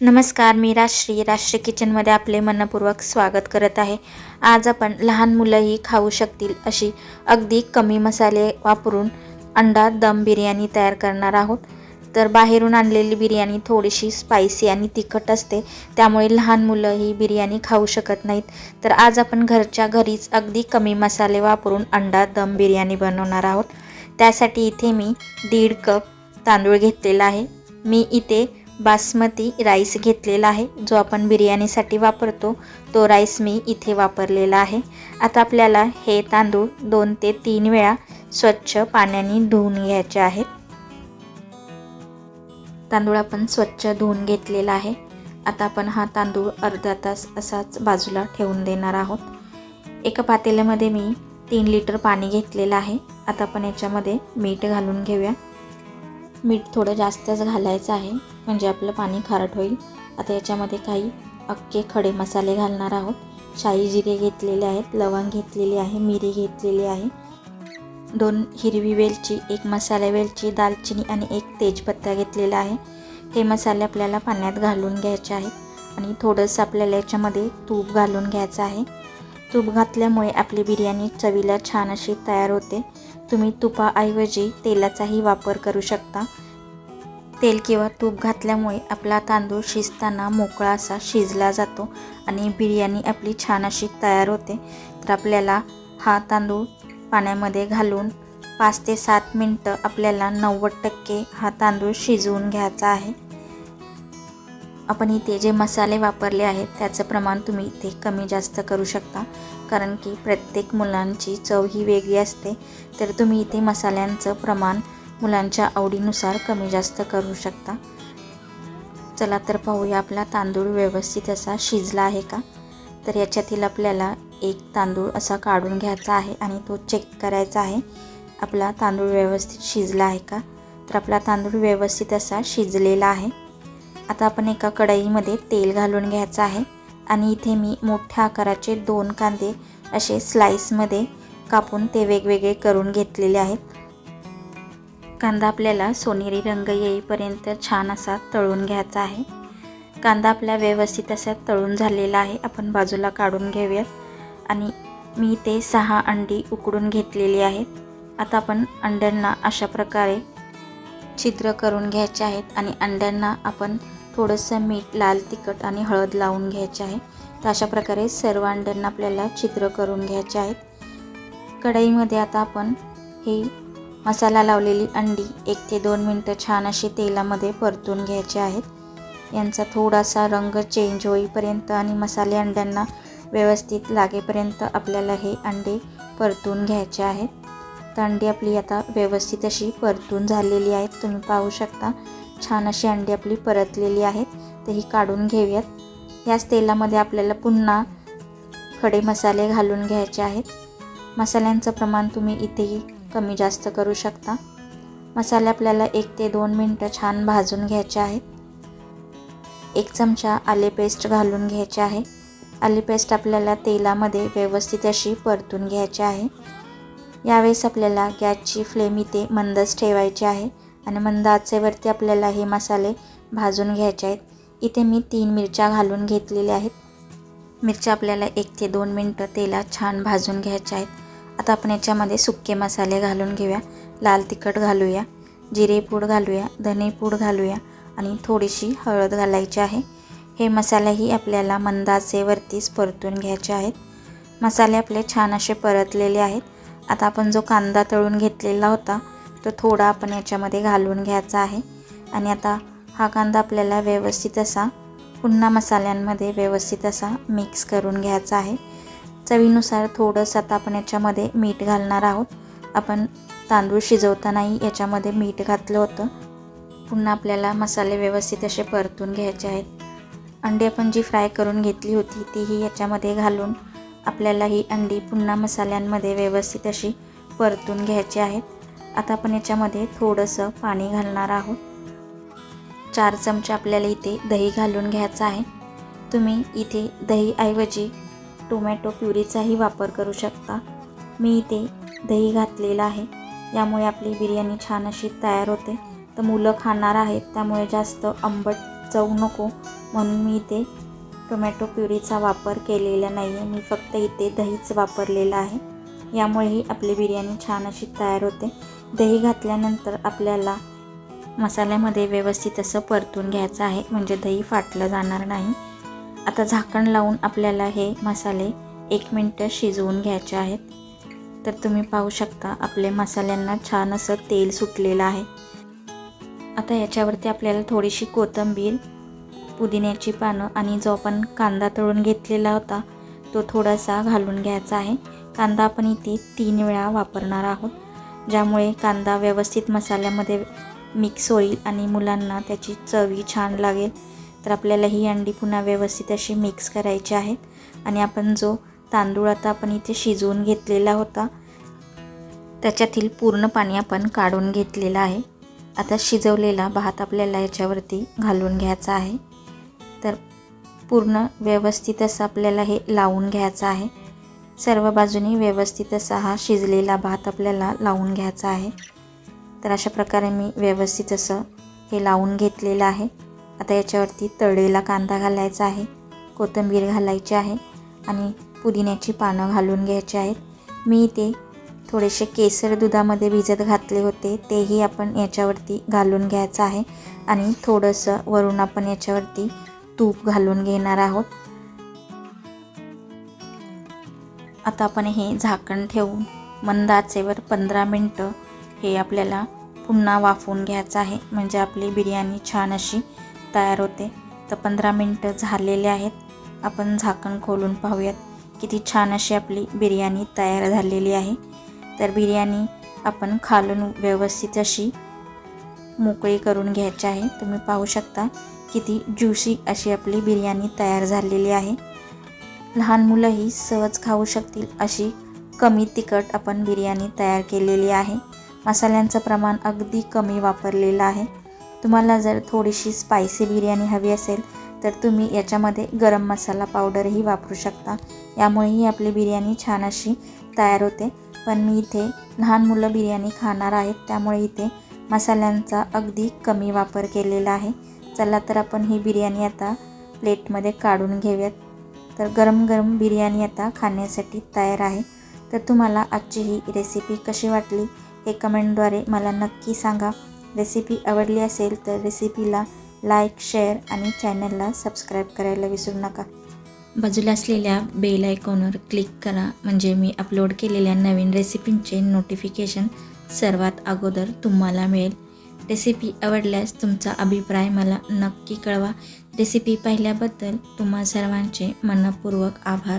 नमस्कार मी राश्री राष्ट्रीय किचनमध्ये आपले मनपूर्वक स्वागत करत आहे. आज आपण लहान मुलंही खाऊ शकतील अशी अगदी कमी मसाले वापरून अंडा दम बिर्याणी तयार करणार आहोत. तर बाहेरून आणलेली बिर्याणी थोडीशी स्पायसी आणि तिखट असते. त्यामुळे लहान मुलं ही बिर्याणी खाऊ शकत नाहीत. तर आज आपण घरच्या घरीच अगदी कमी मसाले वापरून अंडा दम बिर्याणी बनवणार आहोत. त्यासाठी इथे मी दीड कप तांदूळ घेतलेला आहे. मी इथे बासमती राईस घेतलेला आहे. जो आपण बिर्याणीसाठी वापरतो तो राईस मी इथे वापरलेला आहे. आता आपल्याला हे तांदूळ दोन ते तीन वेळा स्वच्छ पाण्याने धुवून घ्यायचे आहेत तांदूळ आपण स्वच्छ धुवून घेतलेला आहे. आता आपण हा तांदूळ अर्धा तास असाच बाजूला ठेवून देणार आहोत. एका पातेल्यामध्ये मी तीन लिटर पाणी घेतलेलं आहे. आता आपण याच्यामध्ये मीठ घालून घेऊया. मीठ थोडं जास्तच घालायचं आहे म्हणजे आपलं पाणी खारट होईल. आता याच्यामध्ये काही अख्खे खडे मसाले घालणार आहोत. शाही जिरे घेतलेले आहेत लवंग घेतलेली आहे मिरी घेतलेली आहे. दोन हिरवी वेलची एक मसाल्या वेलची दालचिनी आणि एक तेजपत्ता घेतलेला आहे. हे मसाले आपल्याला पाण्यात घालून घ्यायचे आहेत आणि थोडंसं आपल्याला याच्यामध्ये तूप घालून घ्यायचं आहे. तूप घातल्यामुळे आपली बिर्याणी चवीला छान अशी तयार होते. तुम्ही तुपाऐवजी तेलाचाही वापर करू शकता. तेल किंवा तूप घातल्यामुळे आपला तांदूळ शिजताना मोकळा असा शिजला जातो आणि बिर्याणी आपली छान अशी तयार होते. तर आपल्याला हा तांदूळ पाण्यामध्ये घालून पाच ते सात मिनटं आपल्याला नव्वद टक्के हा तांदूळ शिजवून घ्यायचा आहे. आपण इथे जे मसाले वापरले आहेत त्याचं प्रमाण तुम्ही इथे कमी जास्त करू शकता. कारण की प्रत्येक मुलांची चव ही वेगळी असते. तर तुम्ही इथे मसाल्यांचं प्रमाण मुलांच्या आवडीनुसार कमी जास्त करू शकता. चला तर पाहूया आपला तांदूळ व्यवस्थित असा शिजला आहे का? तर याच्यातील आपल्याला एक तांदूळ असा काढून घ्यायचा आहे आणि तो चेक करायचा आहे. आपला तांदूळ व्यवस्थित शिजला आहे का? तर आपला तांदूळ व्यवस्थित असा शिजलेला आहे. आता आपण एका कढईमध्ये तेल घालून घ्यायचं आहे. आणि इथे मी मोठ्या आकाराचे दोन कांदे असे स्लाईसमध्ये कापून ते वेगवेगळे करून घेतलेले आहेत. कांदा आपल्याला सोनेरी रंग येईपर्यंत छान असा तळून घ्यायचा आहे. कांदा आपला व्यवस्थित असा तळून झालेला आहे. आपण बाजूला काढून घेऊयात. आणि मी ते सहा अंडी उकडून घेतलेली आहेत. आता आपण अंड्यांना अशा प्रकारे छिद्र करून घ्यायचे आहेत. आणि अंड्यांना आपण थोडंसं मीठ लाल तिखट आणि हळद लावून घ्यायचे आहे. तर अशा प्रकारे सर्व अंड्यांना आपल्याला छिद्र करून घ्यायचे आहेत. कढईमध्ये आता आपण हे मसाला लावलेली अंडी एक ते दोन मिनटं छान अशी तेलामध्ये परतून घ्यायचे आहेत. यांचा थोडासा रंग चेंज होईपर्यंत आणि मसाले अंड्यांना व्यवस्थित लागेपर्यंत आपल्याला हे अंडे परतून घ्यायचे आहेत. तर अंडी आपली आता व्यवस्थित अशी परतून झालेली आहेत. तुम्ही पाहू शकता. छान अशी अंडी आपली परतलेली आहेत तर ही काढून घेऊयात. याच तेलामध्ये आपल्याला पुन्हा खडे मसाले घालून घ्यायचे आहेत. मसाल्यांचं प्रमाण तुम्ही इथेही कमी जास्त करू शकता. मसाले आपल्याला एक ते दोन मिनटं छान भाजून घ्यायचे आहेत. एक चमचा आले पेस्ट घालून घ्यायचे आहे. आले पेस्ट आपल्याला तेलामध्ये व्यवस्थित अशी परतून घ्यायची आहे. यावेळेस आपल्याला गॅसची फ्लेम इथे मंदच ठेवायची आहे. आणि मंद आचेवरती आपल्याला हे मसाले भाजून घ्यायचे आहेत. इथे मी तीन मिरच्या घालून घेतलेल्या आहेत. मिरच्या आपल्याला एक ते दोन मिनटं तेलात छान भाजून घ्यायच्या आहेत. आता आपण याच्यामध्ये सुके मसाले घालून घेऊया. लाल तिखट घालूया जिरेपूड घालूया धनेपूड घालूया आणि थोडीशी हळद घालायची आहे. हे मसालेही आपल्याला मंदाचेवरतीच परतून घ्यायचे आहेत. मसाले आपले छान असे परतलेले आहेत. आता आपण जो कांदा तळून घेतलेला होता तो थोडा आपण याच्यामध्ये घालून घ्यायचा आहे. आणि आता हा कांदा आपल्याला व्यवस्थित असा पुन्हा मसाल्यांमध्ये व्यवस्थित असा मिक्स करून घ्यायचा आहे. चवीनुसार थोडंसं आता आपण याच्यामध्ये मीठ घालणार आहोत. आपण तांदूळ शिजवतानाही याच्यामध्ये मीठ घातलं होतं. पुन्हा आपल्याला मसाले व्यवस्थित असे परतून घ्यायचे आहेत. अंडी आपण जी फ्राय करून घेतली होती तीही याच्यामध्ये घालून आपल्याला ही अंडी पुन्हा मसाल्यांमध्ये व्यवस्थित अशी परतून घ्यायची आहेत. आता आपण याच्यामध्ये थोडंसं पाणी घालणार आहोत. चार चमचे आपल्याला इथे दही घालून घ्यायचं आहे. तुम्ही इथे दहीऐवजी टोमॅटो प्युरीचाही वापर करू शकता. मी इथे दही घातलेलं आहे. यामुळे आपली बिर्याणी छान अशी तयार होते. तर मुलं खाणार आहेत त्यामुळे जास्त आंबट चव नको. म्हणून मी इथे टोमॅटो प्युरीचा वापर केलेला नाही आहे मी फक्त इथे दहीच वापरलेलं आहे. यामुळेही आपली बिर्याणी छान अशी तयार होते. दही घातल्यानंतर आपल्याला मसाल्यामध्ये व्यवस्थित असं परतून घ्यायचं आहे. म्हणजे दही फाटलं जाणार नाही. आता झाकण लावून आपल्याला हे मसाले एक मिनटं शिजवून घ्यायचे आहेत. तर तुम्ही पाहू शकता आपले मसाल्यांना छान असं तेल सुटलेलं आहे. आता याच्यावरती आपल्याला थोडीशी कोथिंबीर पुदिन्याची पानं आणि जो आपण कांदा तळून घेतलेला होता तो थोडासा घालून घ्यायचा आहे. कांदा आपण इथे तीन वेळा वापरणार आहोत. ज्यामुळे कांदा व्यवस्थित मसाल्यामध्ये मिक्स होईल आणि मुलांना त्याची चवी छान लागेल. तर आपल्याला ही अंडी पुन्हा व्यवस्थित अशी मिक्स करायची आहेत. आणि आपण जो तांदूळ आता आपण इथे शिजवून घेतलेला होता त्याच्यातील पूर्ण पाणी आपण काढून घेतलेलं आहे. आता शिजवलेला भात आपल्याला याच्यावरती घालून घ्यायचा आहे. तर पूर्ण व्यवस्थित असं आपल्याला हे लावून घ्यायचं आहे. सर्व बाजूनी व्यवस्थित असा हा शिजलेला भात आपल्याला लावून घ्यायचा आहे. तर अशा प्रकारे मी व्यवस्थित असं हे लावून घेतलेलं आहे. आता याच्यावरती तळलेला कांदा घालायचा आहे. कोथिंबीर घालायची आहे आणि पुदिन्याची पानं घालून घ्यायची आहेत. मी इथे थोडेसे केसर दुधामध्ये भिजत घातले होते. तेही आपण याच्यावरती घालून घ्यायचं आहे. आणि थोडंसं वरून आपण याच्यावरती तूप घालून घेणार आहोत. आता आपण हे झाकण ठेवून मंद आचेवर पंधरा मिनटं हे आपल्याला पुन्हा वाफवून घ्यायचं आहे. म्हणजे आपली बिर्याणी छान अशी तयार होते. तर पंधरा मिनटं झालेले आहेत. आपण झाकण खोलून पाहूयात. किती छान अशी आपली बिर्याणी तयार झालेली आहे. तर बिर्याणी आपण खालून व्यवस्थित अशी मोकळी करून घ्यायची आहे. तुम्ही पाहू शकता किती ज्युसी अशी आपली बिर्याणी तयार झालेली आहे. लहान मुलंही सहज खाऊ शकतील अशी कमी तिखट आपण बिर्याणी तयार केलेली आहे. मसाल्यांचं प्रमाण अगदी कमी वापरलेलं आहे. तुम्हाला जर थोडीशी स्पायसी बिर्याणी हवी असेल तर तुम्ही याच्यामध्ये गरम मसाला पावडरही वापरू शकता. यामुळेही आपली बिर्याणी छान अशी तयार होते. पण मी इथे लहान मुलं बिर्याणी खाणार आहेत त्यामुळे इथे मसाल्यांचा अगदी कमी वापर केलेला आहे. चला तर आपण ही बिर्याणी आता प्लेटमध्ये काढून घेऊयात. तर गरम गरम बिर्याणी आता खाण्यासाठी तयार आहे. तर तुम्हाला आजची ही रेसिपी कशी वाटली हे कमेंटद्वारे मला नक्की सांगा. रेसिपी आवडली असेल तर रेसिपीला लाईक शेअर आणि चॅनलला सबस्क्राईब करायला विसरू नका. बाजूला असलेल्या बेल आयकॉनवर क्लिक करा. म्हणजे मी अपलोड केलेल्या नवीन रेसिपींचे नोटिफिकेशन सर्वात अगोदर तुम्हाला मिळेल. रेसिपी आवडल्यास तुमचा अभिप्राय मला नक्की कळवा. रेसिपी पाहिल्याबद्दल तुम्हा सर्वांचे मनपूर्वक आभार.